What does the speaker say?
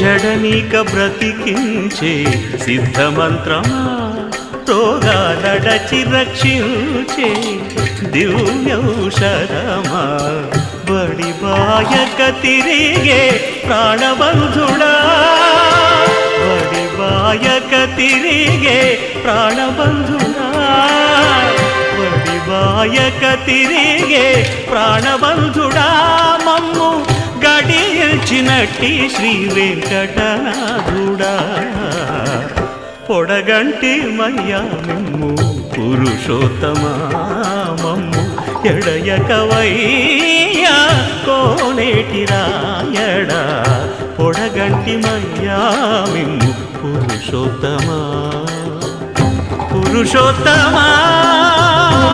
బ్రతకనీక బ్రతికించే సిద్ధమంత్రమా? రోగాలడచి రక్షించే దివ్యౌషధమా? బడి బాయక తిరిగే ప్రాణబంధుడా? బడి బాయక తిరిగే ప్రాణబంధుడా? బడి బాయక తిరిగే ప్రాణబంధుడా? గడియల్చినట్టి శ్రీ వెంకటనాథుడా పొడగంటి మయ్యా మిమ్ము పురుషోత్తమా మమ్ము ఎడయకవయ్యా కోనేటి రాయడా. పొడగంటి మయ్యా మిమ్ము పురుషోత్తమా. పురుషోత్తమా